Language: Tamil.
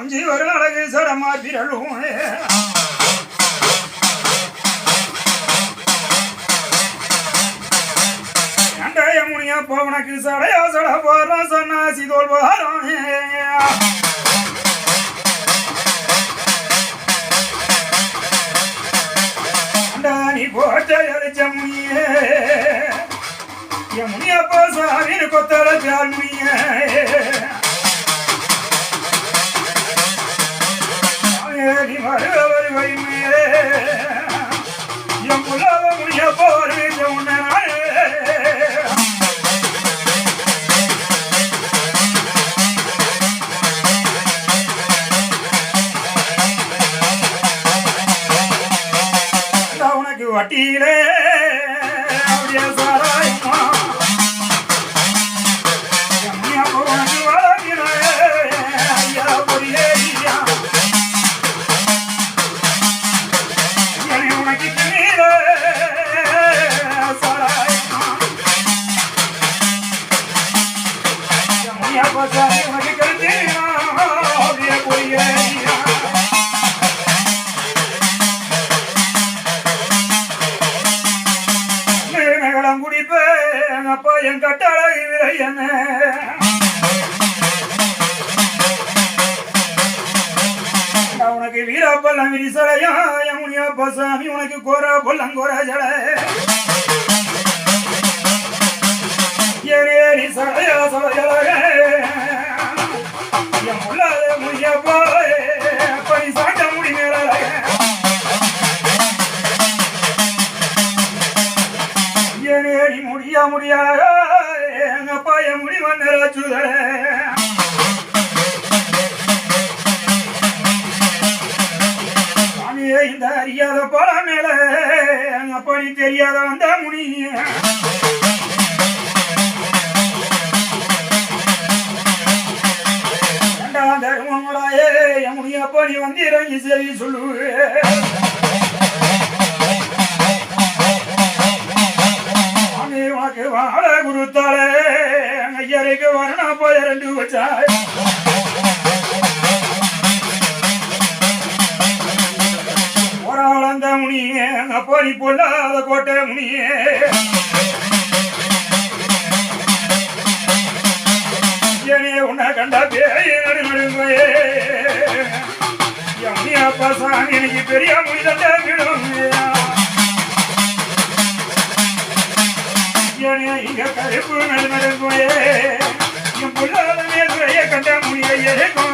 கொஞ்சி ஒரு அழகு சடமா பிறழும் முனியா பவனுக்கு சடையா சட போறான் சன்னாசி தோல் போறான் அண்டானி போட்ட அடிச்ச முனியே? என் முனியப்பா சாமின்னு கொத்தல சால் முனியே. என் புல்லாத முனியப்பா உன்னை வட்டியிலே மேகலம் குடிப்பேன் அப்பா என் கட்டளை விரை உனக்கு வீரப்பல்லம் விரிசலையா என் முனியப்பா சாமி உனக்கு கோரா பொல்லம் கோர ஜட ஏனேடி முடியாத? எங்கப்பா என் முடி வந்தராச்சுதர சாமியே இந்த அறியாத பல மேல எங்கப்பா நீ தெரியாத வந்த முனி. ரெண்டாம் தருமங்களாயே என் முடியப்பா நீ வந்து இறங்கி சரி சொல்லுவே வாழ குருத்தாலே ஐயரைக்கு வரணும் போய் ரெண்டு வச்சாய். ஒராளந்த முனியே அப்போ நீ பொல்லாத கோட்டை முனியே. உன்னை கண்டா பேய் நடு நடுங்கையே அப்பா சாமி எனக்கு பெரிய முனி விடுவே விடுமையா இங்க கருப்பு நடு என் கண்ட முனிய